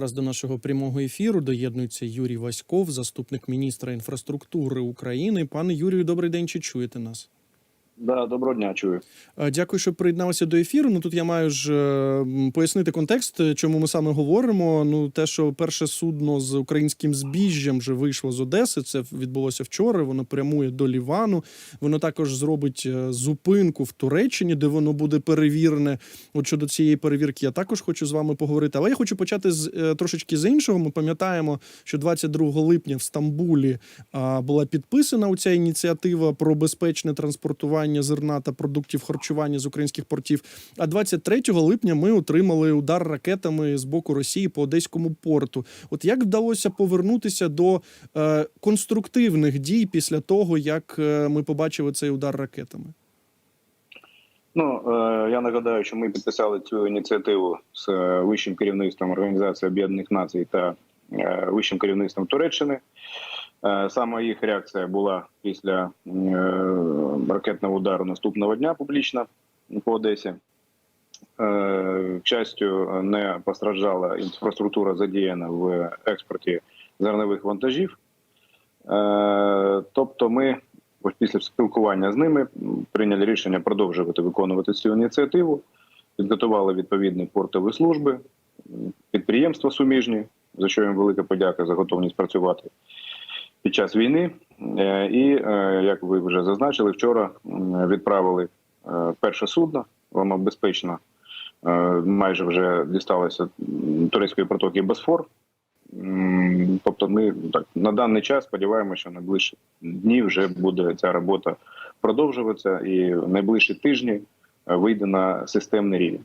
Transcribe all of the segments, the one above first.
Зараз до нашого прямого ефіру доєднується Юрій Васьков, заступник міністра інфраструктури України. Пане Юрію, добрий день. Чи чуєте нас? Да, доброго дня, чую. Е, Дякую, що приєдналися до ефіру. Ну тут я маю ж е, пояснити контекст, е, чому ми саме говоримо. Ну, те, що перше судно з українським збіжжям вже вийшло з Одеси. Це відбулося вчора. Воно прямує до Лівану. Воно також зробить зупинку в Туреччині, де воно буде перевірене. От щодо цієї перевірки, я також хочу з вами поговорити. Але я хочу почати з трошечки з іншого. Ми пам'ятаємо, що 22 липня в Стамбулі була підписана ця ініціатива про безпечне транспортування зерна та продуктів харчування з українських портів. А 23 липня ми отримали удар ракетами з боку Росії по одеському порту. От як вдалося повернутися до е, конструктивних дій після того, як е, ми побачили цей удар ракетами? Ну е, я нагадаю, що ми підписали цю ініціативу з е, вищим керівництвом Організації Об'єднаних Націй та вищим керівництвом Туреччини. Е, Саме їх реакція була після е, ракетного удару наступного дня публічна по Одесі. Е, К щастю, не постраждала інфраструктура задіяна в експорті зернових вантажів. Тобто, ми після спілкування з ними прийняли рішення продовжувати виконувати цю ініціативу, підготували відповідні портові служби, підприємства суміжні, за що їм велика подяка за готовність працювати під час війни. Е, І е, як ви вже зазначили, вчора відправили е, перше судно, воно безпечно майже вже дісталося турецької протоки Босфор. Тобто, ми так на даний час сподіваємося, що найближчі дні вже буде ця робота продовжуватися, і найближчі тижні вийде на системний рівень.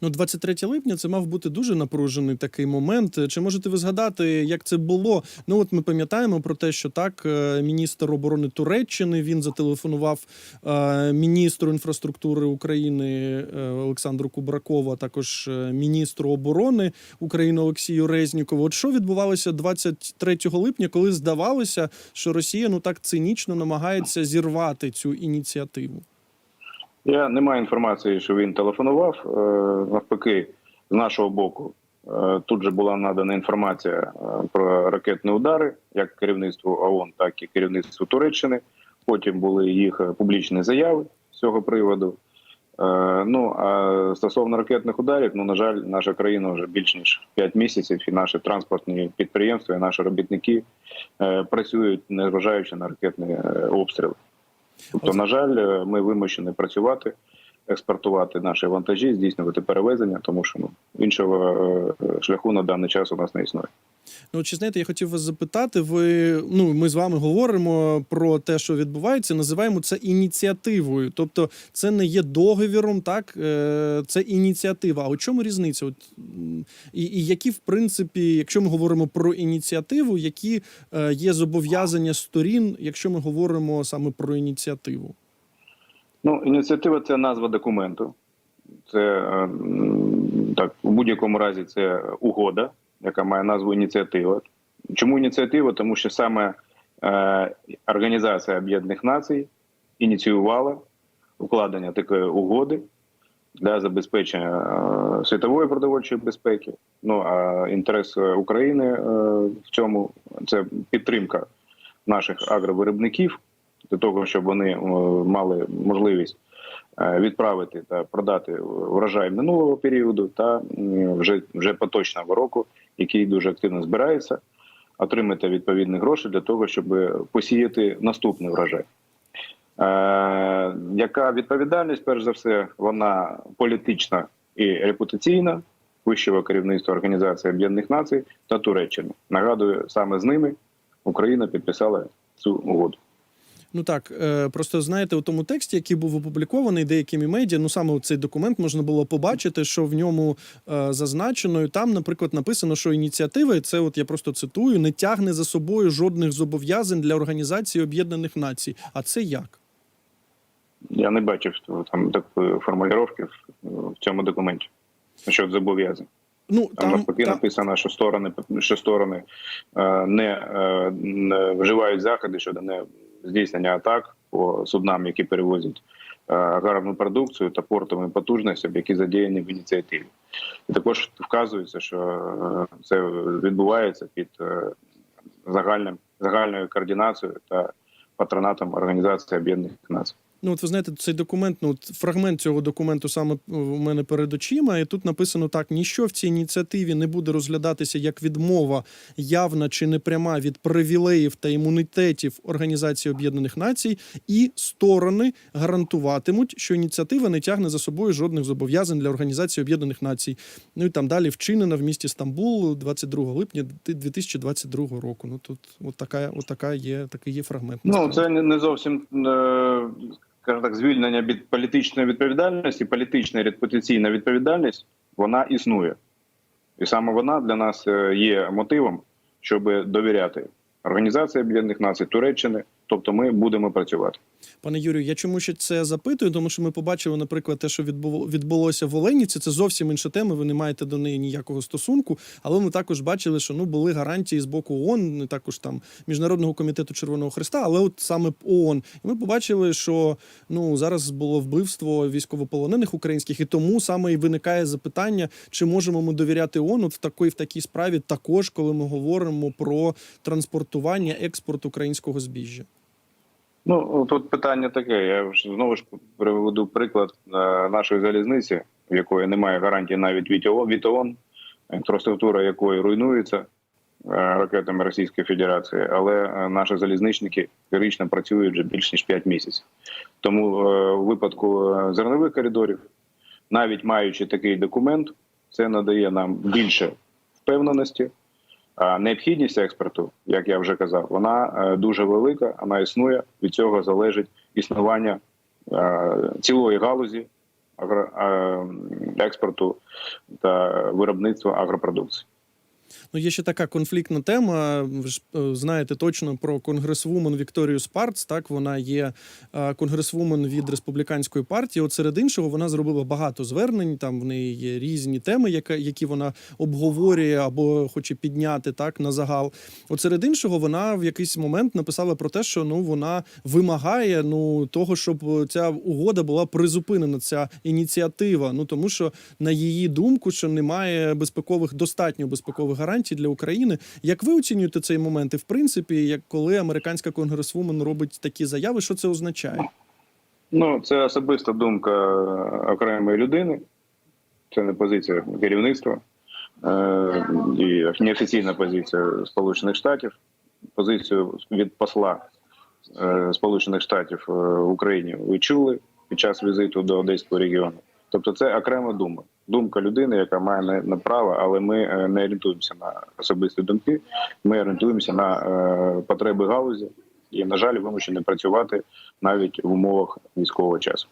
Ну, 23 липня це мав бути дуже напружений такий момент. Чи можете ви згадати, як це було? Ну, от ми пам'ятаємо про те, що так, е, міністр оборони Туреччини він зателефонував е, міністру інфраструктури України е, Олександру Кубракову, а також міністру оборони України Олексію Резнікову. От що відбувалося 23 липня, коли здавалося, що Росія ну так цинічно намагається зірвати цю ініціативу? Я не маю інформації, що він телефонував. Е, Навпаки, з нашого боку, е, тут же була надана інформація е, про ракетні удари, як керівництву ООН, так і керівництву Туреччини. Потім були їх публічні заяви з цього приводу. Ну а стосовно ракетних ударів, ну на жаль, наша країна вже більш ніж 5 місяців, і наші транспортні підприємства, і наші робітники працюють, незважаючи на ракетні обстріли. Тобто, на жаль, е, ми вимушені працювати, експортувати наші вантажі, здійснювати перевезення, тому що ну іншого е, шляху на даний час у нас не існує. Ну, чи знаєте, я хотів вас запитати. Ви ну ми з вами говоримо про те, що відбувається, називаємо це ініціативою. Тобто, це не є договіром, так Е, це ініціатива. А у чому різниця? От і, і які, в принципі, якщо ми говоримо про ініціативу, які е, є зобов'язання сторін, якщо ми говоримо саме про ініціативу? Ну, ініціатива це назва документу. Це е, так, у будь-якому разі це угода, яка має назву ініціатива. Чому ініціатива? Тому що саме е, Організація Об'єднаних Націй ініціювала укладення такої угоди для забезпечення е, світової продовольчої безпеки. Ну а інтерес України е, в цьому це підтримка наших агровиробників для того, щоб вони е, мали можливість е, відправити та продати врожай минулого періоду та вже вже поточного року, який дуже активно збирається, отримати відповідні гроші для того, щоб посіяти наступний врожай. Е, яка відповідальність, перш за все, вона політична і репутаційна вищого керівництва Організації Об'єднаних Націй та Туреччини. Нагадую, саме з ними Україна підписала цю угоду. Ну так, е, просто знаєте, у тому тексті, який був опублікований деякими медіа, ну саме цей документ можна було побачити, що в ньому е, зазначено, і там, наприклад, написано, що ініціатива, і це от я просто цитую, не тягне за собою жодних зобов'язань для Організації Об'єднаних Націй. А це як? Я не бачив там такої формулювання в цьому документі. Щодо зобов'язань. Ну Там навпаки там, написано, що сторони що сторони е, не, е, не вживають заходи щодо не здійснення атак по суднам, які перевозять аграрну продукцію та портовим потужностям, які задіяні в ініціативі. І також вказується, що е, це відбувається під е, загальним загальною координацією та патронатом Організації Об'єднаних Націй. Ну, от ви знаєте, цей документ, ну от фрагмент цього документу саме у мене перед очима, і тут написано так: ніщо в цій ініціативі не буде розглядатися як відмова явна чи непряма від привілеїв та імунітетів Організації Об'єднаних Націй, і сторони гарантуватимуть, що ініціатива не тягне за собою жодних зобов'язань для Організації Об'єднаних Націй. Ну і там далі вчинена в місті Стамбул 22 липня 2022 року. Ну тут от така, от така є такий є фрагмент. Ну це не не зовсім е, скажімо так, звільнення від політичної відповідальності, політична і репутаційна відповідальність вона існує, і саме вона для нас е, є мотивом, щоб довіряти Організації Об'єднаних Націй Туреччини. Тобто, ми будемо працювати. Пане Юрію, я чому ще це запитую? Тому що ми побачили, наприклад, те, що відбуло- відбулося в Оленівці. Це зовсім інша тема. Ви не маєте до неї ніякого стосунку. Але ми також бачили, що ну були гарантії з боку ООН, також там міжнародного комітету Червоного Христа, але от саме ООН. І ми побачили, що ну зараз було вбивство військовополонених українських, і тому саме і виникає запитання, чи можемо ми довіряти ООН в такій в такій справі, також коли ми говоримо про транспортування експорт українського збіжжя. Ну тут питання таке. Я ж знову ж приведу приклад е, нашої залізниці, в якої немає гарантії навіть від ООН, інфраструктура якої руйнується е, ракетами Російської Федерації, але е, наші залізничники героїчно працюють вже більш ніж 5 місяців. Тому у випадку зернових коридорів, навіть маючи такий документ, це надає нам більше впевненості. Необхідність експорту, як я вже казав, вона е, дуже велика, вона існує. Від цього залежить існування е, цілої галузі е, експорту та виробництва агропродукції. Ну, є ще така конфліктна тема. Ви ж е, знаєте точно про конгресвумен Вікторію Спарц. Так, вона є е, конгресвумен від республіканської партії. От серед іншого, вона зробила багато звернень. Там в неї є різні теми, які вона обговорює або хоче підняти так на загал. От серед іншого, вона в якийсь момент написала про те, що ну вона вимагає ну того, щоб ця угода була призупинена, ця ініціатива. Ну тому що на її думку, що немає безпекових достатньо безпекових гарантій для України. Як ви оцінюєте цей момент? І в принципі, як коли американська конгресвумен робить такі заяви, що це означає? Ну, це особиста думка е, окремої людини, це не позиція керівництва е, і неофіційна позиція Сполучених Штатів. Позицію від посла е, Сполучених Штатів е, в Україні ви чули під час візиту до Одеського регіону. Тобто, це окрема думка. Думка людини, яка має не, не право, але ми е, не орієнтуємося на особисті думки. Ми орієнтуємося на е, потреби галузі і, на жаль, вимушені працювати навіть в умовах військового часу.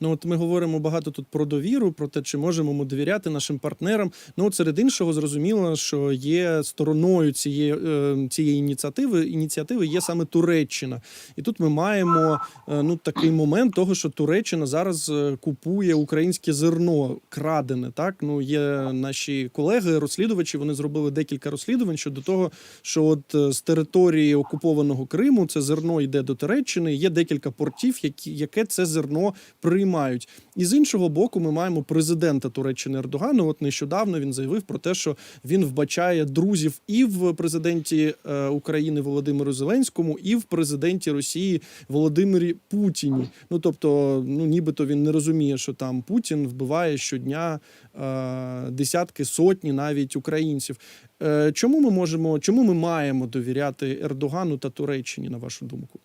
Ну от ми говоримо багато тут про довіру, про те, чи можемо ми довіряти нашим партнерам. Ну от серед іншого, зрозуміло, що є стороною цієї, е, цієї ініціативи. Ініціативи є саме Туреччина, і тут ми маємо е, ну такий момент того, що Туреччина зараз е, купує українське зерно крадене. Так ну є наші колеги, розслідувачі. Вони зробили декілька розслідувань щодо того, що от з території окупованого Криму це зерно йде до Туреччини. Є декілька портів, які яке це зерно приймають. І з іншого боку, ми маємо президента Туреччини Ердогану. От нещодавно він заявив про те, що він вбачає друзів і в президенті е, України Володимиру Зеленському, і в президенті Росії Володимирі Путіні. Ну тобто, ну нібито він не розуміє, що там Путін вбиває щодня е, десятки, сотні навіть українців. Е, чому ми можемо, чому ми маємо довіряти Ердогану та Туреччині, на вашу думку?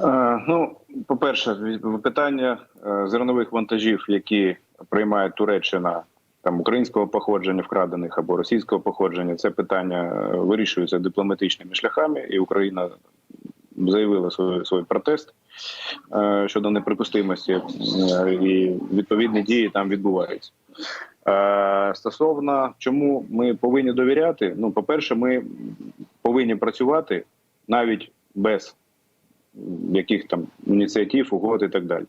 Е, Ну, по-перше, питання е, зернових вантажів, які приймає Туреччина там українського походження, вкрадених або російського походження, це питання е, вирішується дипломатичними шляхами, і Україна заявила свій, свій протест щодо неприпустимості, і відповідні дії там відбуваються. Стосовно чому ми повинні довіряти, ну, по-перше, ми повинні працювати навіть без яких там ініціатив, угод і так далі.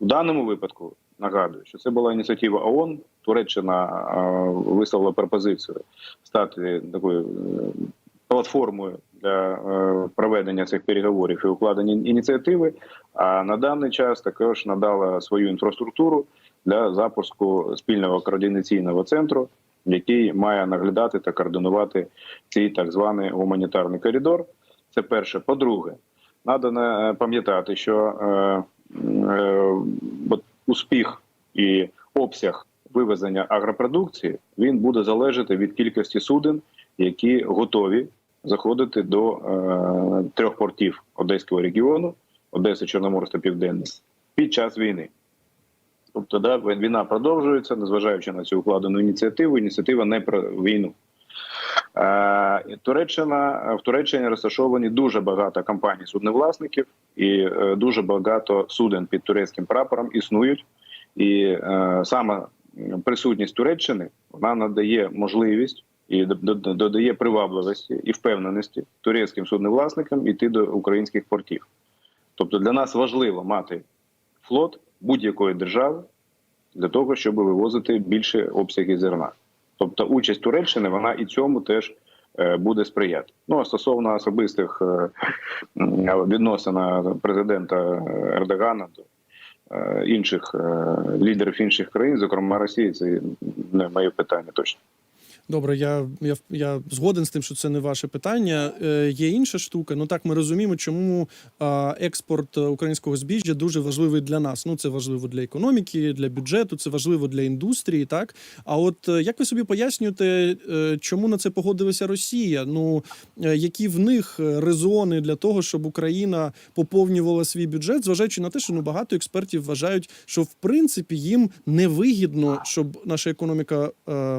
У даному випадку нагадую, що це була ініціатива ООН. Туреччина е, висловила пропозицію стати такою е, платформою для е, проведення цих переговорів і укладення ініціативи. А на даний час також надала свою інфраструктуру для запуску спільного координаційного центру, який має наглядати та координувати цей так званий гуманітарний коридор. Це перше. По-друге, треба пам'ятати, що е, е, успіх і обсяг вивезення агропродукції він буде залежати від кількості суден, які готові заходити до е, трьох портів Одеського регіону, Одеси, Чорноморськ та Південний, під час війни. Тобто, да, війна продовжується, незважаючи на цю укладену ініціативу. Ініціатива не про війну. Е, Туреччина в Туреччині розташовані дуже багато компаній судневласників і е, дуже багато суден під турецьким прапором існують. І е, саме присутність Туреччини вона надає можливість і додає привабливості і впевненості турецьким судневласникам іти до українських портів. Тобто для нас важливо мати флот будь-якої держави для того, щоб вивозити більше обсяги зерна. Тобто, участь Туреччини вона і цьому теж е, буде сприяти. Ну а стосовно особистих е, відносин президента Ердогана до е, інших е, лідерів інших країн, зокрема Росії, це не моє питання точно. Добре, я, я, я згоден з тим, що це не ваше питання. Е, є інша штука. Ну так ми розуміємо, чому експорт українського збіжжя дуже важливий для нас. Ну це важливо для економіки, для бюджету, це важливо для індустрії. Так а от е, як ви собі пояснюєте, е, чому на це погодилася Росія? Ну е, які в них резони для того, щоб Україна поповнювала свій бюджет, зважаючи на те, що ну багато експертів вважають, що в принципі їм невигідно, щоб наша економіка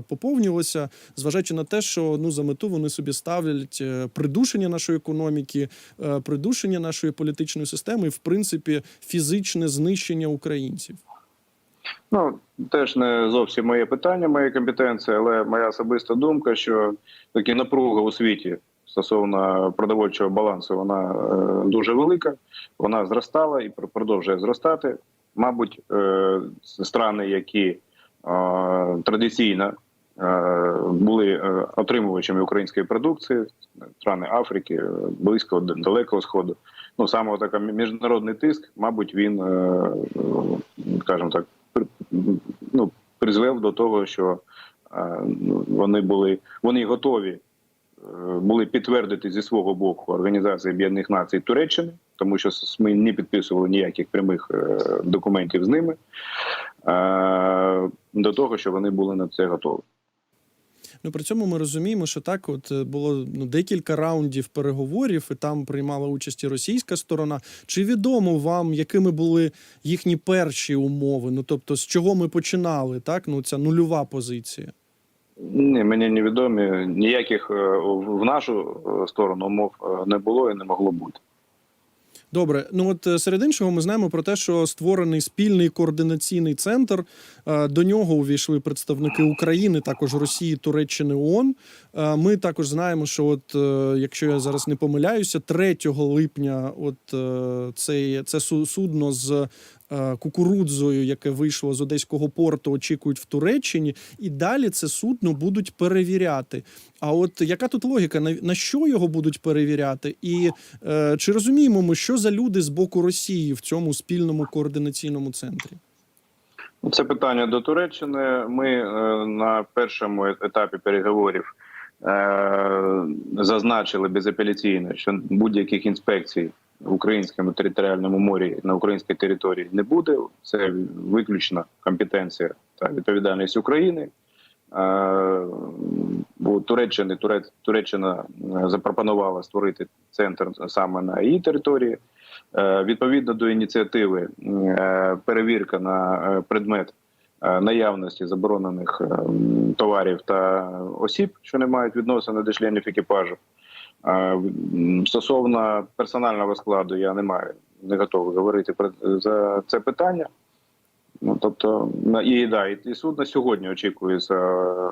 поповнювалася, зважаючи на те, що ну за мету вони собі ставлять е, придушення нашої економіки, е, придушення нашої політичної системи, і в принципі фізичне знищення українців. Ну теж не зовсім моє питання, моя компетенція, але моя особиста думка, що такі напруга у світі стосовно продовольчого балансу, вона е, дуже велика. Вона зростала і пр- продовжує зростати. Мабуть, е, страни, які е, традиційно були е, отримувачами української продукції, страни Африки, е, близького далекого сходу. Ну саме така міжнародний тиск, мабуть, він, е, е, скажімо так, ну, призвел до того, що е, вони були вони готові е, були підтвердити зі свого боку Організації Об'єднаних Націй Туреччини, тому що ми не підписували ніяких прямих е, документів з ними е, до того, що вони були на це готові. Ну при цьому ми розуміємо, що так, от е, було ну декілька раундів переговорів, і там приймала участь і російська сторона. Чи відомо вам, якими були їхні перші умови? Ну тобто, з чого ми починали? Так, ну ця нульова позиція. Ні, мені невідомі ніяких е, в нашу е, сторону умов не було і не могло бути. Добре, ну от е, серед іншого, ми знаємо про те, що створений спільний координаційний центр. Е, До нього увійшли представники України, також Росії, Туреччини ООН. Е, Ми також знаємо, що от якщо я зараз не помиляюся, 3 липня, от це, це су- судно з кукурудзою, яке вийшло з одеського порту, очікують в Туреччині, і далі це судно будуть перевіряти. А от яка тут логіка? На, що його будуть перевіряти? І е, чи розуміємо ми, що за люди з боку Росії в цьому спільному координаційному центрі? Ну, Це питання до Туреччини. Ми е, на першому етапі переговорів е, зазначили безапеляційно, що будь-яких інспекцій в українському територіальному морі на українській території не буде. Це виключна компетенція та відповідальність України. Е, У Туреччини Туреччина е, запропонувала створити центр саме на її території. Е, Відповідно до ініціативи, перевірка на предмет наявності заборонених е, товарів та осіб, що не мають відносини до членів екіпажу. Стосовно персонального складу, я не маю не готовий говорити про за це питання. Ну тобто, і да, і, суд на сьогодні очікується е,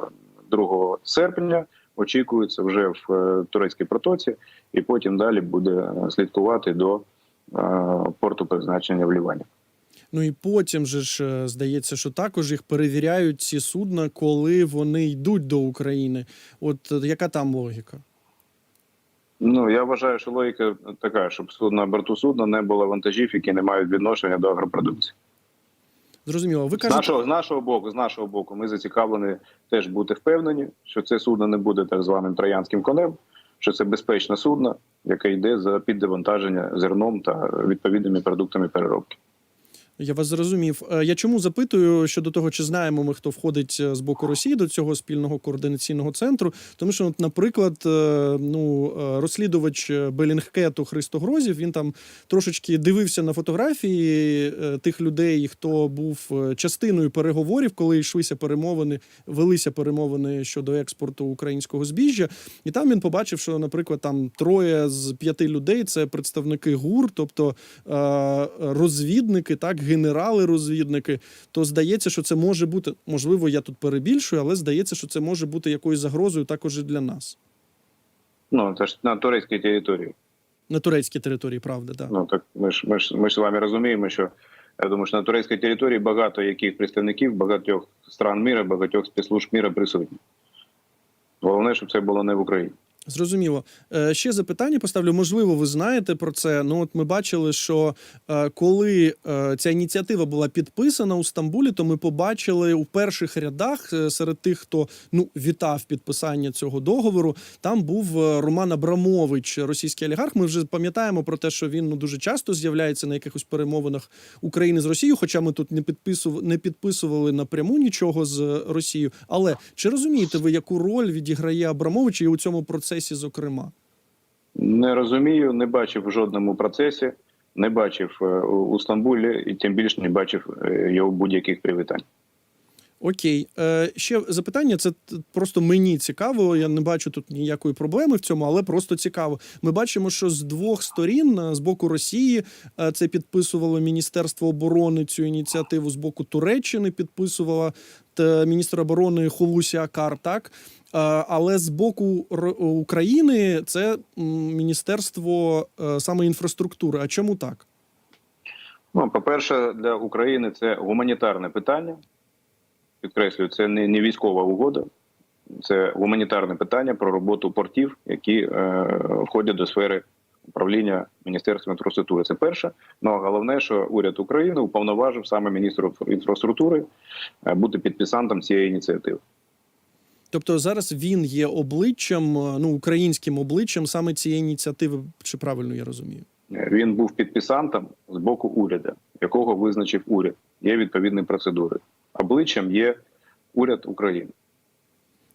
2 серпня. Очікується вже в е, турецькій протоці, і потім далі буде слідкувати до е, порту призначення в Лівані. Ну і потім же ж е, здається, що також їх перевіряють ці судна, коли вони йдуть до України. От яка там логіка? Ну я вважаю, що логіка така, щоб судно на борту судна не було вантажів, які не мають відношення до агропродукції. Зрозуміло. Ви З нашого з нашого боку, з нашого боку, ми зацікавлені теж бути впевнені, що це судно не буде так званим троянським конем, що це безпечне судно, яке йде за піддевантаження зерном та відповідними продуктами переробки. Я вас зрозумів. Е, Я чому запитую щодо того, чи знаємо ми, хто входить е, з боку Росії до цього спільного координаційного центру? Тому що, от, наприклад, е, ну розслідувач Белінгкету Христо Грозів він там трошечки дивився на фотографії тих людей, хто був частиною переговорів, коли йшлися перемовини, велися перемовини щодо експорту українського збіжжя. І там він побачив, що, наприклад, там троє з п'яти людей це представники ГУР, тобто розвідники, так, генерали-розвідники. То здається, що це може бути, можливо, я тут перебільшую, але здається, що це може бути якоюсь загрозою також і для нас. Ну це ж на турецькій території. На турецькій території, правда, так. Ну так ми ж ми ж ми ж з вами розуміємо, що я думаю, що на турецькій території багато яких представників багатьох стран міра, багатьох спецслужб міра присутні. Головне, щоб це було не в Україні. Зрозуміло. Е, Ще запитання поставлю. Можливо, ви знаєте про це. Ну, от ми бачили, що е, коли е, ця ініціатива була підписана у Стамбулі, то ми побачили у перших рядах серед тих, хто ну вітав підписання цього договору. Там був Роман Абрамович, російський олігарх. Ми вже пам'ятаємо про те, що він ну дуже часто з'являється на якихось перемовинах України з Росією, хоча ми тут не підписували, не підписували напряму нічого з Росією. Але чи розумієте ви, яку роль відіграє Абрамович і у цьому процесі, зокрема? Не розумію, не бачив в жодному процесі, не бачив е, у у Стамбулі і тим більше не бачив е, його будь-яких привітань. Окей, е, ще запитання. Це просто мені цікаво. Я не бачу тут ніякої проблеми в цьому, але просто цікаво. Ми бачимо, що з двох сторін е, з боку Росії е, це підписувало Міністерство оборони цю ініціативу. З боку Туреччини підписувала та міністр оборони Хулусі Акар. Так Е, але з боку України це міністерство е, саме інфраструктури. А чому так? Ну, по-перше, для України це гуманітарне питання. Підкреслюю, це не, не військова угода, це гуманітарне питання про роботу портів, які е, входять до сфери управління Міністерства інфраструктури. Це перше. Ну а головне, що уряд України уповноважив саме міністру інфраструктури е, бути підписантом цієї ініціативи. Тобто зараз він є обличчям, е, ну українським обличчям саме цієї ініціативи, чи правильно я розумію? Він був підписантом з боку уряду, якого визначив уряд. Є відповідні процедури. Обличчям є уряд України.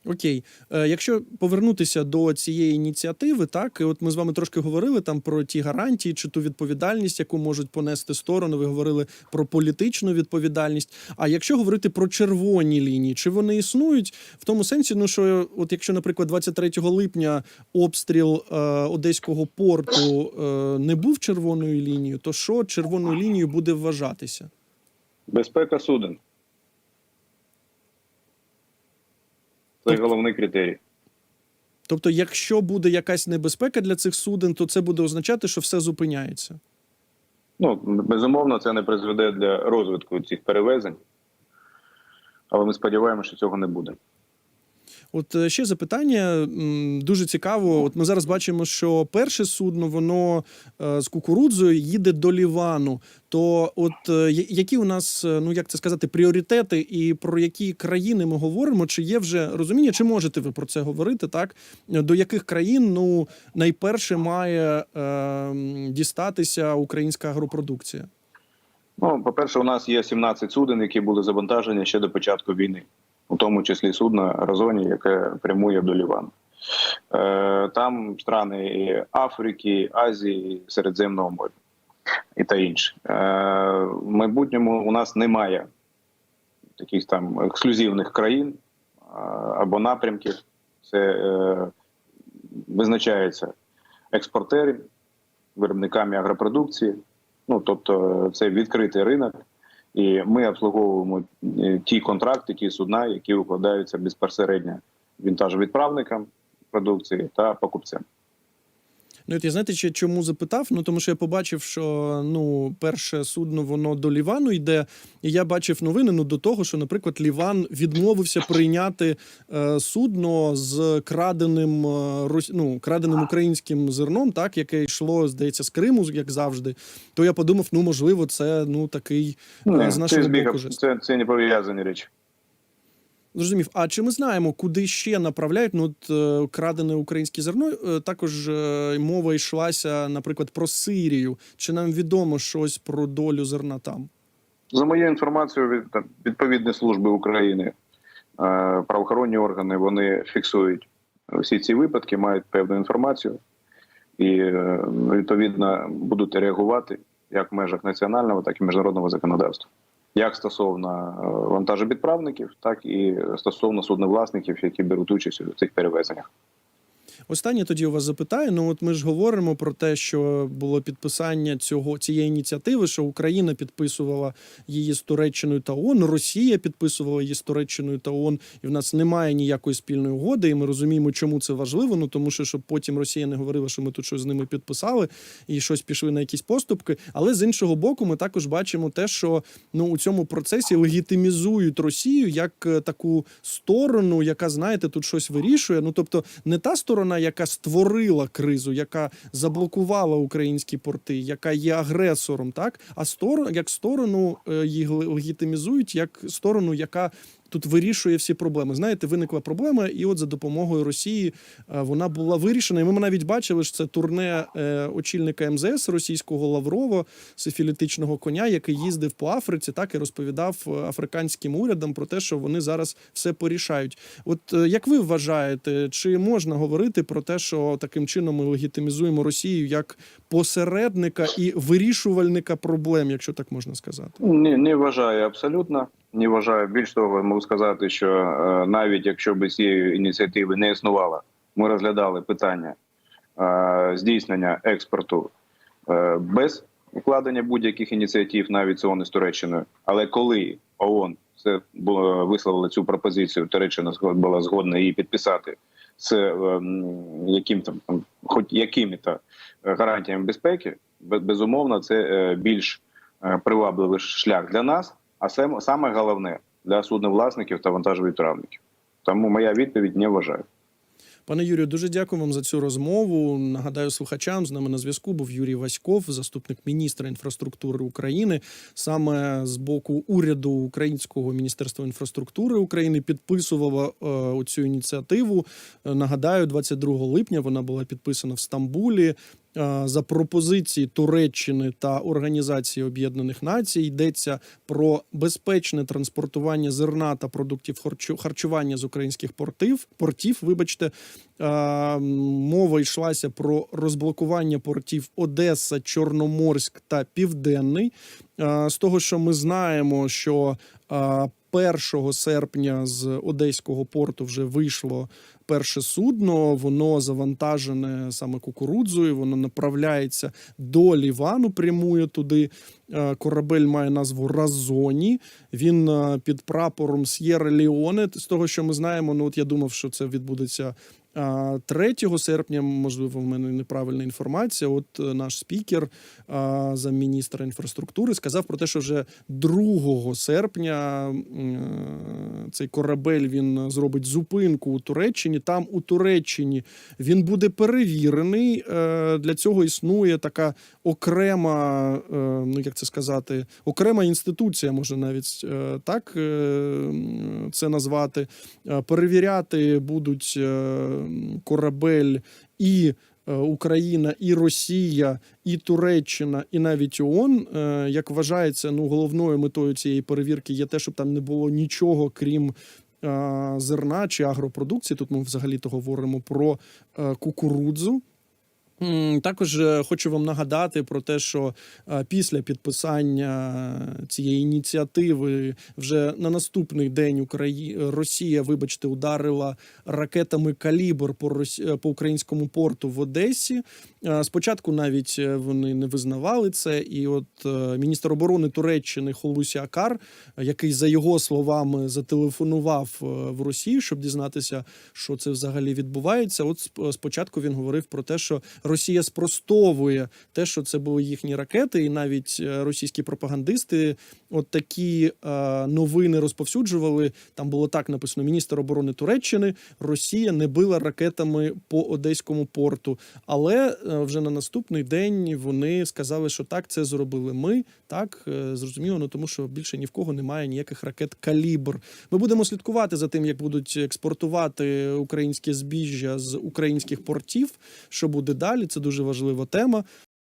Окей, е, якщо повернутися до цієї ініціативи, так і от ми з вами трошки говорили там про ті гарантії чи ту відповідальність, яку можуть понести сторони. Ви говорили про політичну відповідальність. А якщо говорити про червоні лінії, чи вони існують в тому сенсі, ну що, от якщо, наприклад, 23 липня обстріл е, одеського порту е, не був червоною лінією, то що червоною лінією буде вважатися? Безпека суден. Це Тобто- головний критерій. Тобто, якщо буде якась небезпека для цих суден, то це буде означати, що все зупиняється. Ну, безумовно, це не призведе для розвитку цих перевезень, але ми сподіваємося, що цього не буде. От е, ще запитання дуже цікаво. От ми зараз бачимо, що перше судно воно е, з кукурудзою їде до Лівану. То, от е, які у нас, ну як це сказати, пріоритети, і про які країни ми говоримо? Чи є вже розуміння, чи можете ви про це говорити? Так до яких країн ну найперше має е, дістатися українська агропродукція? Ну, по-перше, у нас є 17 суден, які були завантажені ще до початку війни, у тому числі судно Розоні, яке прямує до Лівану. Е, там страни Африки, Азії, Середземного моря і та інше. Е, в майбутньому у нас немає таких там ексклюзивних країн або напрямків. Це е, визначається експортерів, виробниками агропродукції. Ну тобто це відкритий ринок, і ми обслуговуємо е, ті контракти, ті судна, які укладаються безпосередньо вінтажовідправникам продукції та покупцям. Ну, от я знаєте, чому запитав? Ну тому що я побачив, що ну перше судно воно до Лівану йде, і я бачив новини ну, до того, що, наприклад, Ліван відмовився прийняти е, судно з краденим е, ну, краденим українським зерном, так яке йшло, здається, з Криму, як завжди. То я подумав, ну можливо, це ну такий Ні, е, з це нашого боку це, це не пов'язані речі. Зрозумів. А чи ми знаємо, куди ще направляють? Ну, от, е, крадене українське зерно? е, Також е, мова йшлася, наприклад, про Сирію. Чи нам відомо щось про долю зерна там? За моєю інформацією, від відповідні служби України, правоохоронні органи вони фіксують всі ці випадки, мають певну інформацію і відповідно будуть реагувати як в межах національного, так і міжнародного законодавства. Як стосовно е, вантажовідправників, так і стосовно судновласників, які беруть участь у цих перевезеннях. Останнє тоді у вас запитаю. Ну, от ми ж говоримо про те, що було підписання цього цієї ініціативи, що Україна підписувала її з Туреччиною та ООН, Росія підписувала її з Туреччиною та ООН, і в нас немає ніякої спільної угоди. І ми розуміємо, чому це важливо. Ну тому що щоб потім Росія не говорила, що ми тут щось з ними підписали і щось пішли на якісь поступки. Але з іншого боку, ми також бачимо те, що ну у цьому процесі легітимізують Росію як е, таку сторону, яка знаєте, тут щось вирішує. Ну тобто, не та сторона, яка створила кризу, яка заблокувала українські порти, яка є агресором, так? А сторону як сторону її їх легітимізують як сторону, яка тут вирішує всі проблеми. Знаєте, виникла проблема, і от за допомогою Росії е, вона була вирішена. І ми навіть бачили, що це турне е, очільника МЗС російського Лаврова, сифілітичного коня, який їздив по Африці, так і розповідав е, африканським урядам про те, що вони зараз все порішають. От як ви вважаєте, чи можна говорити про те, що таким чином ми легітимізуємо Росію як посередника і вирішувальника проблем, якщо так можна сказати? Не, не вважаю абсолютно. Не вважаю. Більш того, можу сказати, що е, навіть якщо б цієї ініціативи не існувало, ми розглядали питання е, здійснення експорту е, без укладення будь-яких ініціатив, навіть ООН з Туреччиною. Але коли ООН це було висловила цю пропозицію, Туреччина була згодна її підписати з яким там, хоч якими-то гарантіями безпеки, безумовно, це більш привабливий шлях для нас, а сам- саме головне для судновласників та вантажовідправників. Тому моя відповідь не вважаю. Пане Юрію, дуже дякую вам за цю розмову. Нагадаю слухачам з нами на зв'язку був Юрій Васьков, заступник міністра інфраструктури України. Саме з боку уряду Українського міністерства інфраструктури України підписувало е, цю ініціативу. Нагадаю, 22 липня вона була підписана в Стамбулі. За пропозиції Туреччини та Організації Об'єднаних Націй йдеться про безпечне транспортування зерна та продуктів харчування з українських портів. Портів, вибачте, мова йшлася про розблокування портів Одеса, Чорноморськ та Південний. З того, що ми знаємо, що 1 серпня з Одеського порту вже вийшло перше судно. Воно завантажене саме кукурудзою. Воно направляється до Лівану, прямує туди. Е, Корабель має назву Разоні. Він е, під прапором С'єра Ліоне. З того, що ми знаємо, ну от я думав, що це відбудеться. А, 3 серпня, можливо, в мене неправильна інформація. От е, наш спікер, а, замміністра інфраструктури, сказав про те, що вже 2 серпня е, цей корабель він зробить зупинку у Туреччині. Там у Туреччині він буде перевірений. Е, Для цього існує така окрема, ну як це сказати, окрема інституція, може навіть так це назвати. Перевіряти будуть корабель і. е, Україна, і Росія, і Туреччина, і навіть ООН, е, як вважається, ну головною метою цієї перевірки є те, щоб там не було нічого крім е, зерна чи агропродукції. Тут ми взагалі то говоримо про кукурудзу. Також е, хочу вам нагадати про те, що е, після підписання цієї ініціативи вже на наступний день Украї... Росія, вибачте, ударила ракетами калібр по Рос... е, по українському порту в Одесі. Спочатку навіть вони не визнавали це, і от міністр оборони Туреччини Холусі Акар, який за його словами зателефонував в Росію, щоб дізнатися, що це взагалі відбувається. От сп- спочатку він говорив про те, що Росія спростовує те, що це були їхні ракети, і навіть е, російські пропагандисти от такі е, новини розповсюджували. Там було так написано: міністр оборони Туреччини Росія не била ракетами по одеському порту. Але е, вже на наступний день вони сказали, що так, це зробили ми. Так зрозуміло, ну тому що більше ні в кого немає ніяких ракет калібр. Ми будемо слідкувати за тим, як будуть експортувати українське збіжжя з українських портів. Що буде далі? Це дуже важлива тема.